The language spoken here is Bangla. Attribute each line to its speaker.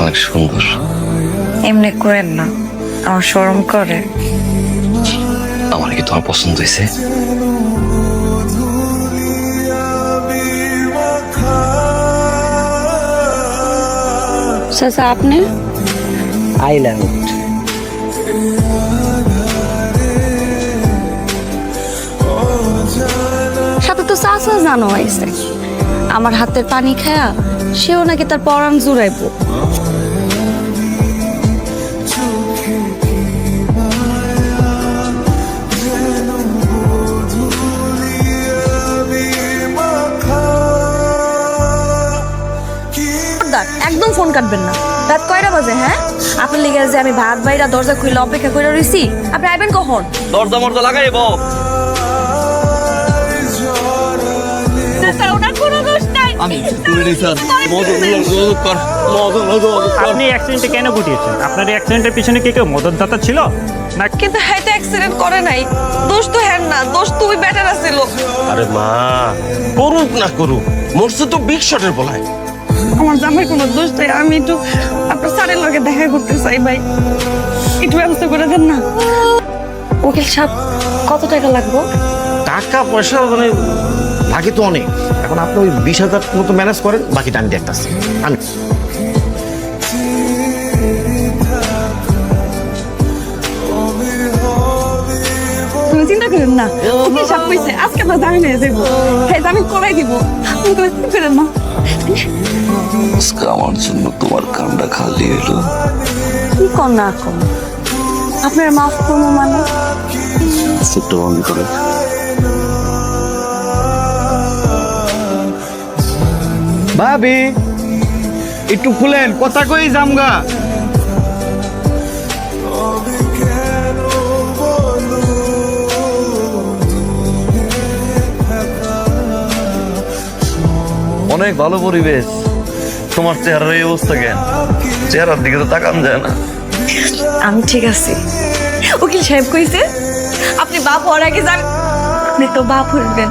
Speaker 1: অনেক সুন্দর।
Speaker 2: এমনি করেন না। আমার শরম করে।
Speaker 1: আমার কি তোমার পছন্দ হয়েছে?
Speaker 2: চাচা আপনি?
Speaker 3: আইল্যান্ড
Speaker 2: সাথে তো চাচা জানো হয়েছে আমার হাতের পানি খায়া সেও নাকি তার পরাণ জুড়াইবো। একদম ফোন কাটবেন না। রাত কয়টা বাজে হ্যাঁ? আপনার লিগে যে আমি ভাত বাইরা দরজা খুলে অপেক্ষা করে রইছি আপনি আইবেন কখন?
Speaker 1: দরজা মরজা লাগাইব। আমি
Speaker 4: আপনি অ্যাক্সিডেন্টে কেন ঘটিয়েছেন? আপনার এই অ্যাক্সিডেন্টের পিছনে কি কেউ মদতদাতা ছিল? না
Speaker 2: কিন্তু হ্যাঁ তো অ্যাক্সিডেন্ট করে নাই। দোষ তো হ্যাঁ না দোষ তুমি বেটার আছিল
Speaker 5: আরে মা করুক না করুক মরছে তো বিগ শটের বলায়।
Speaker 2: আমার জামাই কোনো দোষ নাই আমি একটু আপনার স্যারের লগে দেখা করতে চাই ভাই। একটু ব্যবস্থা করে দেন না। উকিল সাহেব কত টাকা লাগবে?
Speaker 6: টাকা পয়সা মানে বাকি তো অনেক। এখন আপনি ওই বিশ হাজার মতো ম্যানেজ করেন বাকিটা আমি দেখতেছি আমি
Speaker 2: তুমি চিন্তা করেন না উকিল সাহেব কইছে আজকে তো জামিন হয়ে যাব হ্যাঁ জামিন করাই দিব। তুমি কোনো চিন্তা করেন না।
Speaker 1: আজকে আমার জন্য তোমার খালি এলো
Speaker 2: কি কর না কম আপনার মাফ করব মানে।
Speaker 1: একটু অঙ্গি করে
Speaker 3: ভাবি একটু খুলেন কথা কই জামগা?
Speaker 1: অনেক ভালো পরিবেশ। তোমার চেহারার এই অবস্থা কেন? চেহারার দিকে তো তাকান যায় না।
Speaker 2: আমি ঠিক আছি। উকিল সাহেব কইছে আপনি বাপ হওয়ার আগে যান। আপনি তো বাপ হইবেন।